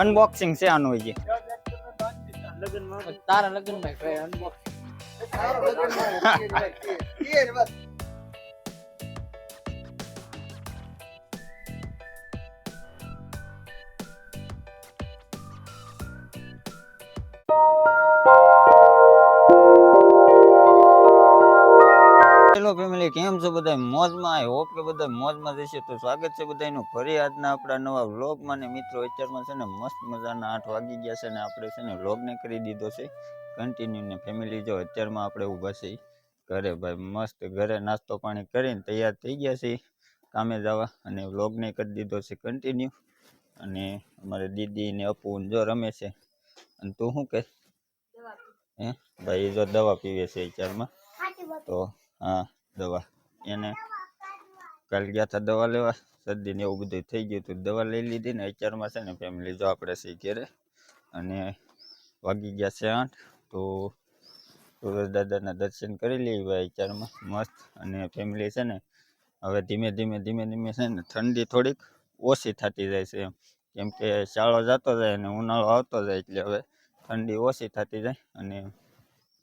Unboxing છે આનું હજી. તારા લગ્ન ભાઈ અનબોક્સ હેલો ફેમિલી કેમ છો બધા મોજમાં આઈ હોપ કે બધા મોજમાં જશે તો સ્વાગત છે બધાનું ફરી આજના આપણા નવા વ્લોગમાં. ને મિત્રો અત્યારમાં છે ને મસ્ત મજાના આઠ વાગી ગયા છે ને આપણે છે ને વ્લોગને કરી દીધો છે. કન્ટિન્યુ ને ફેમિલી જો અત્યારમાં આપણે ઊભા છે ઘરે ભાઈ મસ્ત ઘરે નાસ્તો પાણી કરીને તૈયાર થઈ ગયા છે કામે જવા અને વ્લોગને કરી દીધો છે કન્ટિન્યુ અને અમારે દીદી ને અપુ જો રમે છે. અને તું શું કે? હે? ભાઈ જો દવા પીવે છે અત્યારમાં. તો હા. દવા. એને કાલ ગયા હતા દવા લેવા શરદી એવું બધું થઈ ગયું હતું દવા લઈ લીધી ને અત્યારમાં છે ને ફેમિલી જો આપણે સી ઘેરે અને વાગી ગયા છે આઠ, તો સુરજ દાદાના દર્શન કરી લઈએ અત્યારમાં મસ્ત. અને ફેમિલી છે ને હવે ધીમે ધીમે ધીમે ધીમે છે ને ઠંડી થોડીક ઓછી થતી જાય છે એમ. કેમ કે શાળો જતો જાય અને ઉનાળો આવતો જાય એટલે હવે ઠંડી ઓછી થતી જાય અને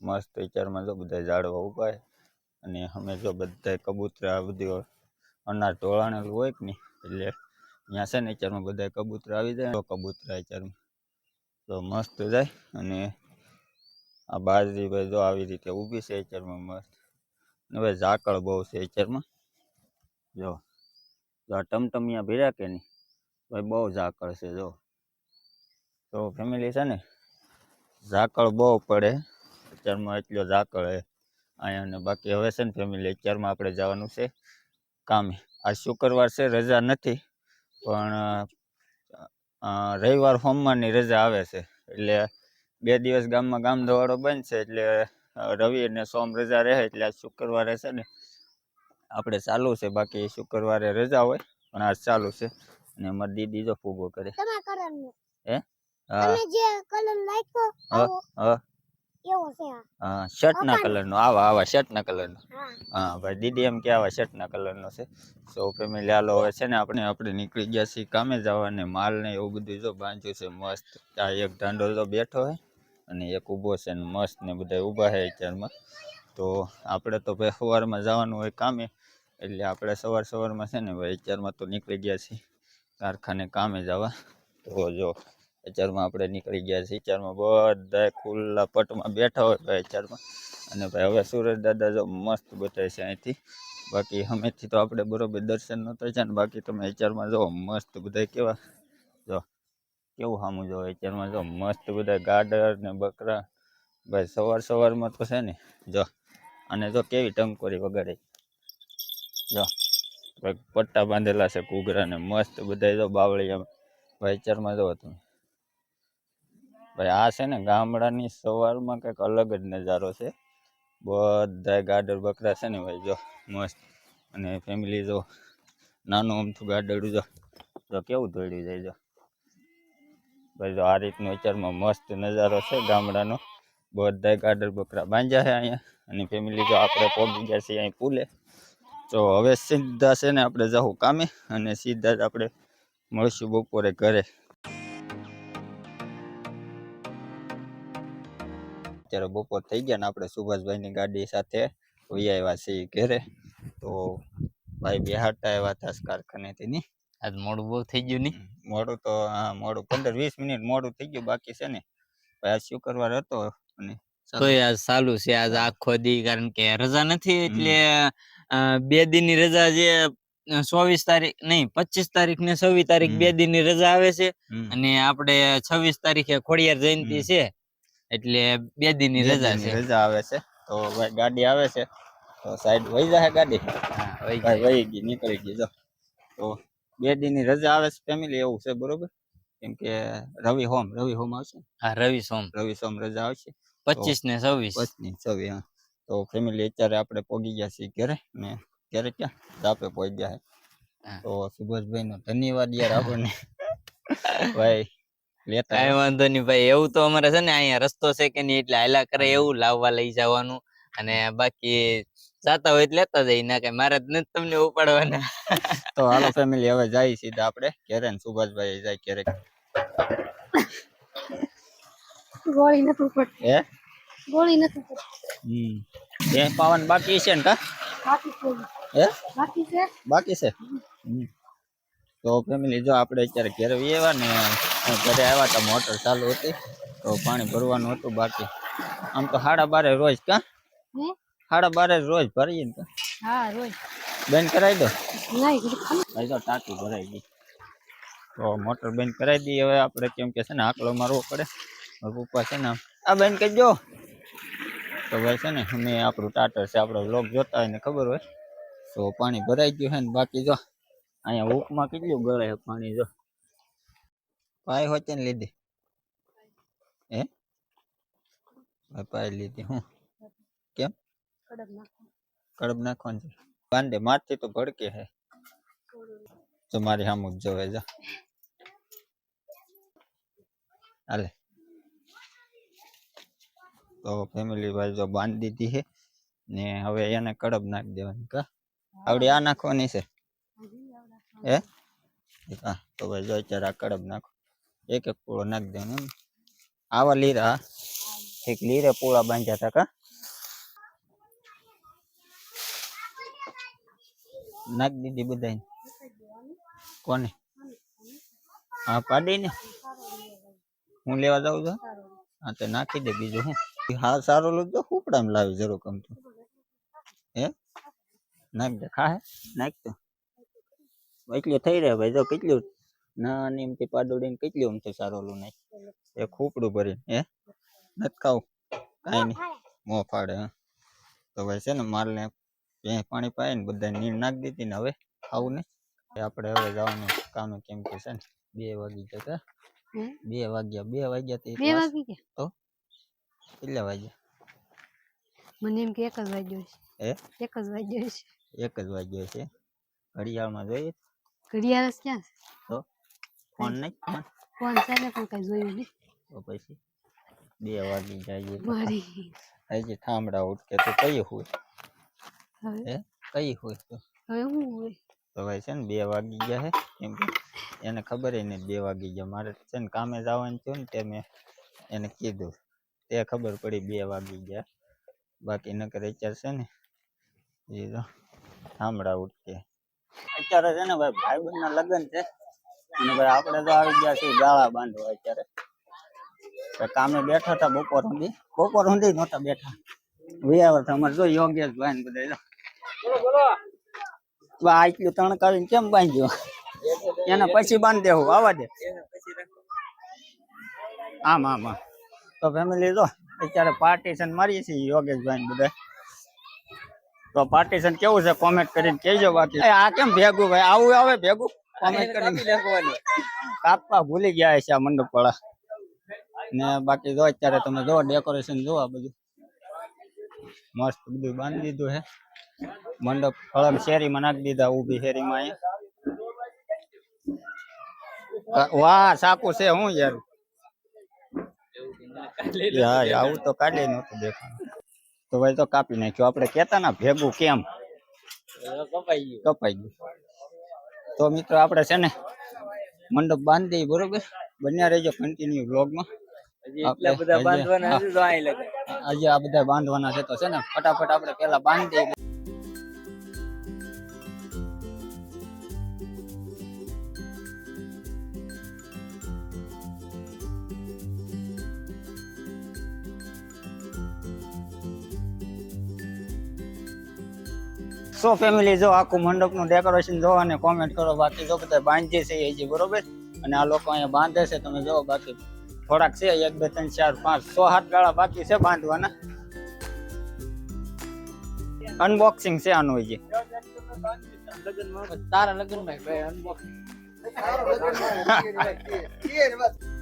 મસ્ત અત્યારમાં જો બધા ઝાડવા છે. અને અમે જો બધા કબૂતરા બધું અનાર ઢોળાણેલું હોય કે નહીં, એટલે ત્યાં છે ને અત્યારમાં બધા કબૂતરા આવી જાય કબૂતરા અત્યારમાં તો મસ્ત જાય અને આ બાજરી ભાઈ જો આવી રીતે ઊભી છે અત્યારમાં મસ્ત. હવે ઝાકળ બહુ છે અત્યારમાં. જો જો આ ટમટમિયા ભીરા કે નહીં, ભાઈ બહુ ઝાકળ છે જો. તો ફેમિલી છે ને, ઝાકળ બહુ પડે. અત્યારમાં એટલો ઝાકળ હે. અહીંયા ને બાકી હવે છે ને ફેમિલી અત્યારમાં આપણે જવાનું છે કામે. આ શુક્રવાર છે રજા નથી પણ રવિવાર સોમવારની રજા આવે છે. એટલે બે દિવસ ગામમાં ગામ દવાડો બંધ છે એટલે રવિ અને સોમ રજા રહે એટલે આજ શુક્રવારે છે ને આપણે ચાલુ છે. બાકી શુક્રવારે રજા હોય પણ આજ ચાલુ છે અને અમારી દીદી જો ફૂગો કરે. હે? હા. હા. એવો છે? આ હા શર્ટના કલરનો આવા આવા શર્ટના કલરનો હા. હા ભાઈ દીદી એમ કે આવા શર્ટના કલરનો છે. સો ફેમિલી હાલો હવે છે ને આપણે આપણે નીકળી ગયા છીએ કામે જવા ને માલ ને એવું બધું જો બાંધ્યું છે મસ્ત. આ એક ઢાંડો તો બેઠો હોય અને એક ઊભો છે ને મસ્ત ને બધા ઊભા છે અત્યારમાં. તો આપણે તો ભાઈ સવારમાં જવાનું હોય કામે એટલે આપણે સવાર સવારમાં છે ને ભાઈ અત્યારમાં તો નીકળી ગયા છીએ કારખાને કામે જવા. તો જો અત્યારમાં આપણે નીકળી ગયા છીએ. અત્યારમાં બધા ખુલ્લા પટમાં બેઠા હોય ભાઈ અત્યારમાં અને ભાઈ હવે સુરજ દાદા જો મસ્ત બતાવે છે અહીંથી. બાકી હમેથી તો આપણે બરોબર દર્શન નહોતા છે ને બાકી તમે અત્યારમાં જો મસ્ત બધા કેવા. જો કેવું સામું જો અત્યારમાં જો મસ્ત બધા ગાડર ને બકરા. ભાઈ સવાર સવારમાં તો છે ને, જો. અને જો કેવી ટંકોરી વગાડે. જો ભાઈ પટ્ટા બાંધેલા છે કુગરા ને મસ્ત બધા જો બાવળી ભાઈ ચરમાં જો તમે ભાઈ, આ છે ને ગામડાની સવારમાં કંઈક અલગ જ નજારો છે. બધા ગાડર બકરા છે ને ભાઈ, જો મસ્ત. અને ફેમિલી જો નાનું અમથું ગાડરું જો તો કેવું દોડ્યું જાય જો. ભાઈ, જો આ રીતનો વિચારમાં મસ્ત નજારો છે ગામડાનો. બધા ગાડર બકરા બાંધ્યા છે અહીંયા. અને ફેમિલી જો આપણે પહોંચી ગયા છીએ અહીં પુલે. તો હવે સીધા છે ને આપણે જવું કામે. અને સીધા જ આપણે મળશું બપોરે ઘરે. અત્યારે બપોર થઈ ગયા ને આપણે સુભાષભાઈની ગાડી સાથે વહી આવ્યા છીએ ઘેરે. તો ભાઈ બિહારતા આવ્યા હતા કારખાનેથી ની. આજ મોડું બહુ થઈ ગયું નહીં મોડું તો હા મોડું. પંદર વીસ મિનિટ મોડું થઈ ગયું બાકી છે ને. ભાઈ આજ શુક્રવાર હતો અને ચાલો. આજ ચાલુ છે આજ આખો દી કારણ કે રજા નથી એટલે બે બે દિનની રજા જે ચોવીસ તારીખ નહીં પચીસ તારીખ ને છવ્વીસ તારીખ બે દિનની રજા આવે છે. અને આપણે છવ્વીસ તારીખે ખોડિયાર જયંતિ છે. એટલે બે દિનની ની રજા છે. રજા આવે છે. તો ભાઈ ગાડી આવે છે. તો સાઈડ વહી જાય ગાડી. ભાઈ વહી ગઈ નીકળી ગઈ જો. તો બે દિનની રજા આવે છે ફેમિલી એવું છે બરોબર? કેમ કે રવિ હોમ રવિ હોમ આવશે. હા રવિ સોમ. રવિ સોમ રજા આવશે. પચીસ ને છવ્વીસ. પચીસ છવ્વીસ હા. તો ફેમિલી અત્યારે આપણે પોગી ગયા છીએ ઘરે. ને ઘરે ક્યાં? દાપે પહોંચી ગયા તો સુભાષભાઈ નો ધન્યવાદ યાર આપણને. ભાઈ લેતા કઈ વાંધો નહીં ભાઈ એવું તો અમારે છે ને અહીંયા રસ્તો છે કે નહીં એટલે હાલા કરે એવું લાવવા લઈ જવાનું અને બાકી જાતા હોય એટલે લેતા જઈ ના કઈ મારે જ નથી તમને ઉપાડવાના. તો હાલો ફેમિલી હવે જાય સીધા આપણે. ઘરે ને સુભાષભાઈ જાય ઘેરે ગોળી નથી ઉપડતી. હે? ગોળી નથી ઉપડતી. હમ. એ પાવન બાકી છે ને કા? બાકી છે. હે? બાકી છે? બાકી છે? તો ફેમિલી જો આપણે અત્યારે ઘરે આવ્યા ને ઘરે આવ્યા હતા મોટર ચાલુ હતી તો પાણી ભરવાનું હતું બાકી. આમ તો સાડા બારે રોજ કા? સાડા બારે રોજ ભરીએ ને હા રોજ. બંધ કરાવી દો. નહીં તો ટાંકી ભરાઈ ગઈ. તો મોટર બંધ કરાવી દઈએ હવે આપણે કેમ કે છે ને આકલો મારવો પડે. પપ્પા છે ને આ બંધ કરજો. તો ભાઈ છે ને અમે આપણું ટાટર છે આપણો લોક જોતા હોય ને ખબર હોય. તો પાણી ભરાઈ ગયું છે ને બાકી જો. અહીંયા હુકમાં કેટલું ગળે પાણી જો. પાય હોતે ને લીધી હે ભાઈ પાય લીધી હું કેમ કડક નાખો કડબ નાખવાનું છે બાંધે મારથી તો ભડકે હે તો મારી સામું જ જોવે જા હાલે તો ફેમિલી ભાઈ જો બાંધી દીધી છે ને હવે એને કડબ નાખી દેવાની કા આવડી આ નાખવાની છે હે હા તો ભાઈ જો અત્યારે આ કડબ નાખો એક એક પૂળો નાખી દેવાનો એમ આવા લીરા હા. એક લીરે પૂળા બાંધ્યા હતા કા નાખી દીધી બધાય કોને હા પાડી ને હું લેવા જાઉં છું હા તો નાખી દે બીજું હું હા સારું લીધું ઉપડામ લાવી જરૂર કમ તો હે નાખ દે હા હે નાખ તો એટલું થઈ રહે ભાઈ જો કેટલું ના ને એમથી પાડોડીને કેટલી એમ તો સારું ઓલું નાખ એ ખોપડું ભરીને હે? નથી ખાવું. કાંઈ નહીં. મોં ફાડે હા. તો ભાઈ છે ને માલને ભેં પાણી પાય ને બધા નીર નાખી દીધી ને હવે ખાવું ને. આપણે હવે જવાનું કામે કેમ કે છે ને બે વાગી જતા બે વાગ્યા બે વાગ્યા તો બે વાગી ગયા? કેટલા વાગ્યા? મને એમ કે એક જ વાગ્યો હે? છે એક જ વાગ્યો છે એક જ વાગ્યો છે. ઘડિયાળમાં જોઈએ? ઘડિયાળ ક્યાં છે? તો? ફોન નહીં ફોન ફોન છે ને પણ કઈ જોયું નહીં. તો પછી? બે વાગી જાય મારી હજી ઠામડા ઉઠકે તો કઈ હોય? હવે? હે? કઈ હોય તો? હવે હું હોય? તો ભાઈ છે ને બે વાગી ગયા હે કેમ કે એને ખબર એને બે વાગી ગયા. મારે છે ને કામે જવાનું થયું ને તે મેં એને કીધું. તે ખબર પડી બે વાગી ગયા. બાકી નકર અત્યારે છે ને એ તો ઠામડા ઉઠકે અત્યારે છે ને ભાઈ ભાઈબંધના લગ્ન છે. અને ભાઈ આપણે તો આવી ગયા છીએ ગાળા બાંધવા અત્યારે. કામે બેઠા હતા બપોર સુધી. બપોર સુધી નહોતા બેઠા. વિયાવર અમારે જો યોગેશ ભાઈ ને બધા આટલું તણકાવીને કેમ બાંધ્યો? એને પછી બાંધી દેવું આવા દે. આમ આમ આમ. તો ફેમિલી જો, અત્યારે પાર્ટીશન મારીએ છીએ યોગેશભાઈ ને બધા તો પાર્ટીશન કેવું છે? કોમેન્ટ કરીને કહેજો બાકી. આ કેમ ભેગું? ભાઈ, આવું આવે ભેગું? કોમેન્ટ કરીને. કાપવા ભૂલી ગયા છે આ મંડપ વાળા ને બાકી જો અત્યારે તમે જો ડેકોરેશન જો આ બધું. મસ્ત બધું બાંધી દીધું છે મંડપ ફળમ શેરીમાં નાખી દીધા ઊભી શેરીમાં અહીંયા. વાહ સાકુ છે હું યાર. હા આવું તો કાઢી નતું દેખાણું તો ભાઈ તો કાપી નાખ્યું. આપણે કેતા ના ભેગું કેમ? કપાઈ ગયું. કપાઈ ગયું. તો મિત્રો આપણે છે ને મંડપ બાંધી દઈએ બરોબર? બન્યા રહેજો કન્ટિન્યુ લગે. આજે આ બધા બાંધવાના છે તો છે ને ફટાફટ આપણે પેલા બાંધી દઈએ. સો ફેમિલી જો આખું મંડપનું ડેકોરેશન જો અને કોમેન્ટ કરો. બાકી જો બધા બાંધે છે એ હજી બરોબર? અને આ લોકો અહીંયા બાંધે છે તમે જો બાકી. થોડાક છે એક બે ત્રણ ચાર પાંચ સો હાથ ગાળા બાકી છે બાંધવાના. અનબોક્સિંગ છે આનું હજી. તારા લગ્નમાં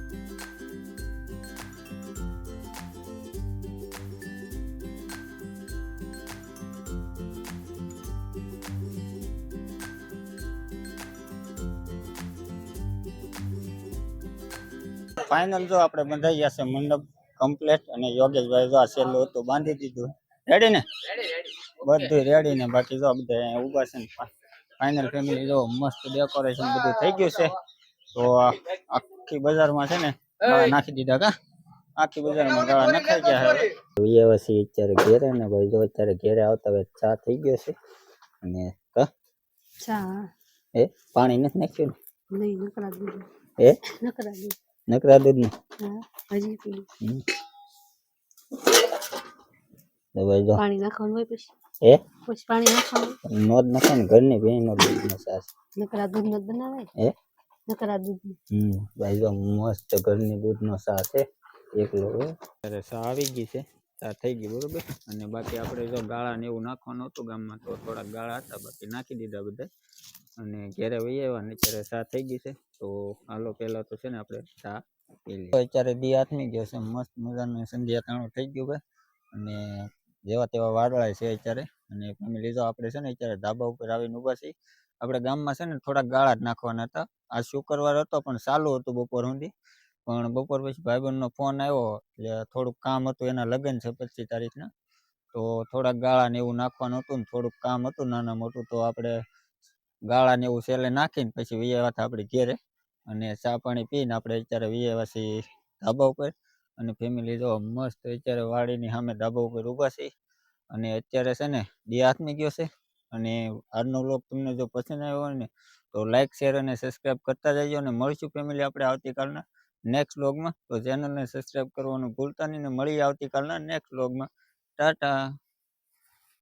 ફાઇનલ જો આપણે બંધાઈ ગયા છે મંડપ કમ્પ્લીટ અને યોગેશભાઈ જો આ છેલ્લું હતું બાંધી દીધું. રેડી ને? બધું રેડી ને બાકી જો બધા ઊભા ઊભા છે ને ફાઇનલ ફેમિલી જો મસ્ત ડેકોરેશન બધું થઈ ગયું છે. તો આખી બજારમાં છે ને નાખી દીધા કા? આખી બજારમાં ગાળા નખાઈ ગયા અત્યારે ઘેરે ને ભાઈ જો અત્યારે ઘેરે આવતા હવે ચા થઈ ગયો છે. અને કા? ચા. એ પાણી નથી નાખ્યું નહીં નકરા દૂધ. એ? નકરા દૂધ. નકરા દૂધ ભાઈ પાણી નાખવાનું હોય પછી? એ પછી પાણી નાખવાનું? નોંધ નાખે ને ઘરની ભેંનો દૂધનો સાસ. નકરા દૂધ નો બનાવે એ નકરા દૂધ હમ ભાઈ જો મસ્ત ઘરની દૂધનો ચા છે એકલો. ત્યારે ચા આવી ગઈ છે. ચા થઈ ગયું બરોબર? અને બાકી આપણે જો ગાળા ને એવું નાખવાનું હતું ગામમાં, તો થોડાક ગાળા હતા, બાકી નાખી દીધા બધા. અને ઘેરે વહી આવ્યા, ને અત્યારે ચા થઈ ગઈ છે. તો હાલો પહેલાં તો છે ને આપણે ચા પી લઈએ. અત્યારે દી આથમી ગયો છે, મસ્ત મજાનું સંધ્યા તાણું થઈ ગયું ભાઈ અને જેવા તેવા વાડળા છે અત્યારે. અને ફેમિલી જો આપણે છે ને અત્યારે ધાબા ઉપર આવીને ઊભા છીએ. આપણે ગામમાં છે ને થોડાક ગાળા જ નાખવાના હતા. આ શુક્રવાર હતો, પણ ચાલુ હતું બપોર સુધી. પણ બપોર પછી ભાઈબંધનો ફોન આવ્યો એટલે થોડુંક કામ હતું એના લગ્ન છે પચીસ તારીખના. તો થોડાક ગાળા ને એવું નાખવાનું હતું ને થોડુંક કામ હતું નાના મોટું તો આપણે ગાળા ને એવું છેલ્લે નાખીને પછી વિયાવા આપણે ઘેરે અને ચા પાણી પીને આપણે અત્યારે વિયાવા છીએ ધાબા ઉપર અને ફેમિલી જો મસ્ત અત્યારે વાડીની સામે ધાબા ઉપર ઊભા છે. અને અત્યારે છે ને બે હાથમી ગયો છે અને આજનો વ્લોગ તમને જો પસંદ આવ્યો હોય ને તો લાઈક શેર અને સબસ્ક્રાઇબ કરતા જજો અને મળશું ફેમિલી આપણે આવતીકાલના. નેક્સ્ટ વ્લોગમાં તો ચેનલને સબસ્ક્રાઇબ કરવાનું ભૂલતા નહીં ને મળીએ આવતીકાલના નેક્સ્ટ વ્લોગમાં ટાટા